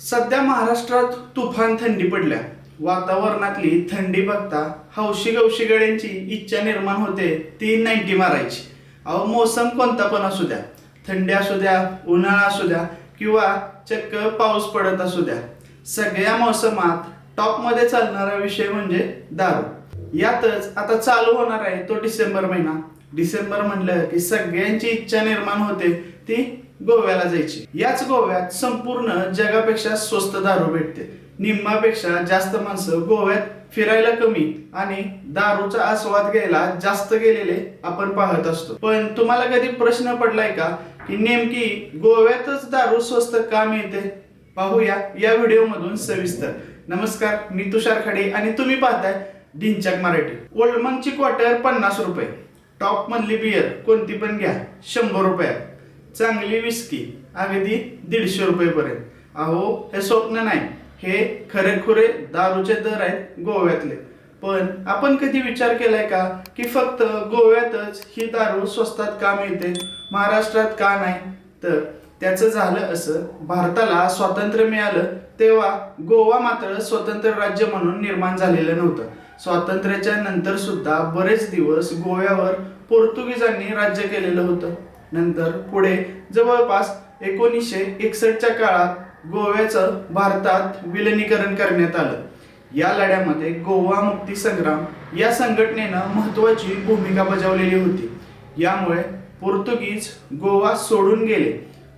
सध्या महाराष्ट्रात तुफान थंडी पडल्या. वातावरणातली थंडी बघता हौशी गवशी गड्यांची इच्छा निर्माण होते. ती नाईन्टी मारायची. अहो मोसम कोणता पण असू द्या. थंडी असू द्या उन्हाळा असू द्या किंवा चक्क पाऊस पडत असू द्या. सगळ्या मोसमात टॉपमध्ये चालणारा विषय म्हणजे दारू. यातच आता चालू होणार आहे तो डिसेंबर महिना. डिसेंबर म्हणलं की सगळ्यांची इच्छा निर्माण होते ती गोव्याला जायची. याच गोव्यात संपूर्ण जगापेक्षा स्वस्त दारू भेटते. निम्मापेक्षा जास्त माणसं गोव्यात फिरायला कमी आणि दारूचा आस्वाद घ्यायला जास्त गेलेले आपण पाहत असतो. पण तुम्हाला कधी प्रश्न पडलाय का? की नेमकी गोव्यातच दारू स्वस्त का मिळते? पाहूया या व्हिडिओ मधून सविस्तर. नमस्कार मी तुषार खाडे आणि तुम्ही पाहताय ढिंचक मराठी. ओल्डमनची क्वार्टर पन्नास रुपये. टॉप मधली बियर कोणती पण घ्या शंभर रुपयात. चांगली विस्की अगदी दीडशे रुपयेपर्यंत. अहो हे स्वप्न नाही. हे खरेखुरे दारूचे दर आहेत गोव्यातले. पण आपण कधी विचार केलाय का की फक्त गोव्यातच ही दारू स्वस्तात का मिळते? महाराष्ट्रात का नाही? तर त्याचं झालं असं भारताला स्वातंत्र्य मिळालं तेव्हा गोवा मात्र स्वतंत्र राज्य म्हणून निर्माण झालेलं नव्हतं. स्वातंत्र्याच्या नंतर सुद्धा बरेच दिवस गोव्यावर पोर्तुगीजांनी राज्य केलेलं होतं. नंतर पुढे जवळपास एकोणीसशे एकसष्टच्या काळात गोव्याचं भारतात विलनीकरण करण्यात आलं. या लढ्यामध्ये गोवा मुक्ती संग्राम या संघटनेनं महत्वाची भूमिका बजावलेली होती. यामुळे पोर्तुगीज गोवा सोडून गेले.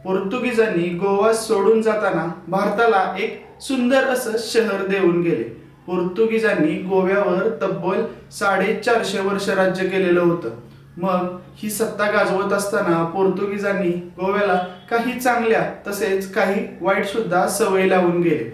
पोर्तुगीजांनी गोवा सोडून जाताना भारताला एक सुंदर असं शहर देऊन गेले. पोर्तुगीजांनी गोव्यावर तब्बल साडेचारशे वर्ष राज्य केलेलं होतं. मग ही सत्ता गाजवत असताना पोर्तुगीजांनी गोव्याला काही चांगल्या तसेच काही वाईट सुद्धा सवय लावून गेले.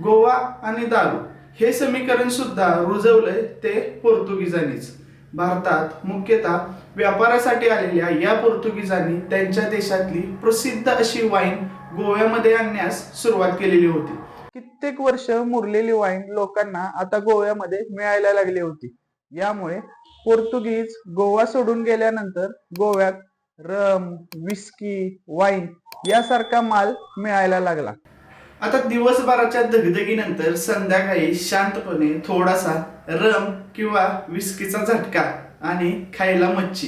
गोवा आणि दारू हे समीकरण सुद्धा रुजवलंय ते पोर्तुगीजांनीच. भारतात मुख्यतः व्यापारासाठी आलेल्या या पोर्तुगीजांनी त्यांच्या देशातली प्रसिद्ध अशी वाईन गोव्यामध्ये आणण्यास सुरुवात केलेली होती. कित्येक वर्ष मुरलेली वाईन लोकांना आता गोव्यामध्ये मिळायला लागली होती. यामुळे पोर्तुगीज गोवा सोडून गेल्यानंतर गोव्यात रम विस्की वाईन यासारखा माल मिळायला लागला. आता दिवसभराच्या दगदगीनंतर संध्याकाळी शांतपणे थोडासा रम किंवा विस्कीचा झटका आणि खायला मच्छी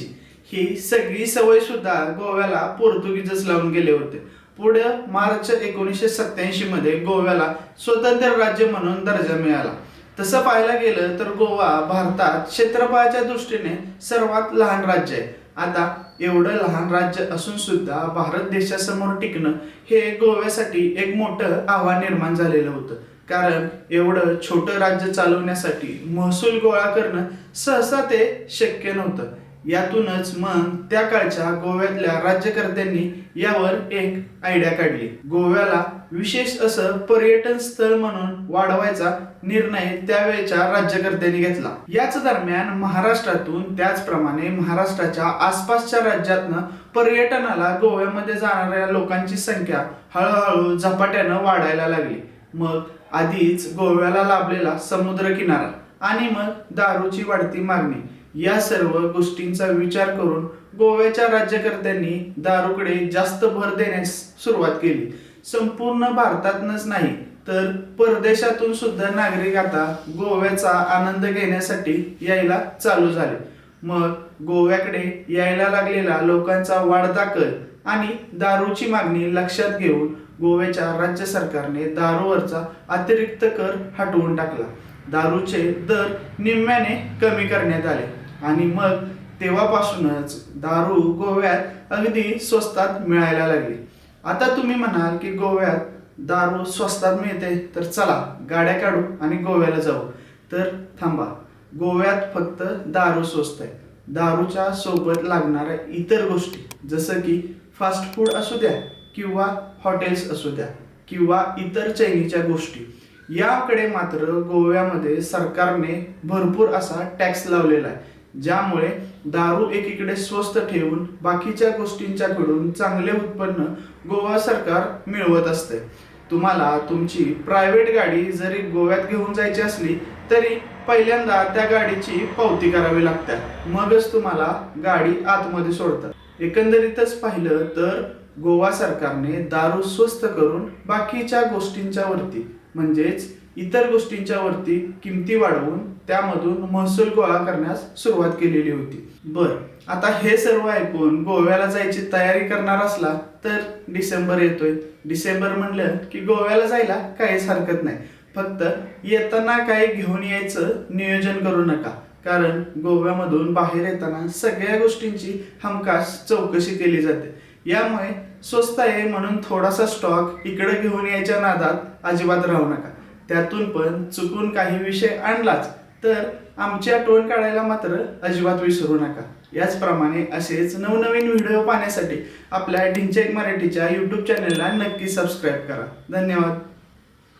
ही सगळी सवय सुद्धा गोव्याला पोर्तुगीजच लावून गेले होते. पुढे मार्च एकोणीसशे सत्याऐंशी मध्ये गोव्याला स्वतंत्र राज्य म्हणून दर्जा मिळाला. तसं पाहायला गेलं तर गोवा भारतात क्षेत्रफळाच्या दृष्टीने सर्वात लहान राज्य आहे. आता एवढं लहान राज्य असून सुद्धा भारत देशासमोर टिकणं हे गोव्यासाठी एक मोठं आव्हान निर्माण झालेलं होतं. कारण एवढं छोटं राज्य चालवण्यासाठी महसूल गोळा करणं सहसा ते शक्य नव्हतं. यातूनच मग त्या काळच्या गोव्यातल्या राज्यकर्त्यांनी यावर एक आयडिया काढली. गोव्याला विशेष असं पर्यटन स्थळ म्हणून वाढवायचा निर्णय त्यावेळेच्या राज्यकर्त्यांनी घेतला. याच दरम्यान महाराष्ट्रातून त्याचप्रमाणे महाराष्ट्राच्या आसपासच्या राज्यातनं पर्यटनाला गोव्यामध्ये जाणाऱ्या लोकांची संख्या हळूहळू झपाट्यानं वाढायला लागली. मग आधीच गोव्याला लाभलेला समुद्र किनारा आणि मग दारूची वाढती मागणी या सर्व गोष्टींचा विचार करून गोव्याच्या राज्यकर्त्यांनी दारूकडे जास्त भर देण्यास सुरुवात केली. संपूर्ण भारतातनच नाही तर परदेशातून सुद्धा नागरिक आता गोव्याचा आनंद घेण्यासाठी यायला चालू झाले. मग गोव्याकडे यायला लागलेला लोकांचा वाढता कल आणि दारूची मागणी लक्षात घेऊन गोव्याच्या राज्य सरकारने दारूवरचा अतिरिक्त कर हटवून टाकला. दारूचे दर निम्म्याने कमी करण्यात आले. आणि मग तेव्हापासूनच दारू गोव्यात अगदी स्वस्तात मिळायला लागली. आता तुम्ही म्हणाल की गोव्यात दारू स्वस्तात मिळते तर चला गाड्या काढू आणि गोव्याला जाऊ. तर थांबा गोव्यात फक्त दारू स्वस्त आहे. दारूच्या सोबत लागणाऱ्या इतर गोष्टी जसं की फास्ट फूड असू द्या किंवा हॉटेल्स असू द्या किंवा इतर चैनीच्या गोष्टी याकडे मात्र गोव्यामध्ये सरकारने भरपूर असा टॅक्स लावलेला आहे ज्यामुळे दारू एकीकडे स्वस्त ठेवून बाकीच्या गोष्टींच्याकडून चांगले उत्पन्न गोवा सरकार मिळवत असते. तुम्हाला तुमची प्रायव्हेट गाडी जरी गोव्यात घेऊन जायची असली तरी पहिल्यांदा त्या गाडीची पावती करावी लागते मगच तुम्हाला गाडी आतमध्ये सोडतात. एकंदरीतच पाहिलं तर गोवा सरकारने दारू स्वस्त करून बाकीच्या गोष्टींच्या वरती म्हणजेच इतर गोष्टींच्या वरती किमती वाढवून त्यामधून महसूल गोळा करण्यास सुरुवात केलेली होती. बर आता हे सर्व ऐकून गोव्याला जायची तयारी करणार असला तर डिसेंबर येतोय. डिसेंबर म्हणलं की गोव्याला जायला काहीच हरकत नाही. फक्त येताना काही घेऊन यायचं नियोजन करू नका. कारण गोव्यामधून बाहेर येताना सगळ्या गोष्टींची हमखास चौकशी केली जाते. यामुळे स्वस्त आहे म्हणून थोडासा स्टॉक इकडे घेऊन यायच्या नादात अजिबात राहू नका. त्यातून पण चुकून काही विषय आणलाच तर आमची टोळ काढायला मात्र अजिबात विसरू नका. याचप्रमाणे असेच नवनवीन व्हिडिओ पाहण्यासाठी आपल्या ढिंचेक मराठीच्या यूट्यूब चॅनलला नक्की सबस्क्राईब करा. धन्यवाद.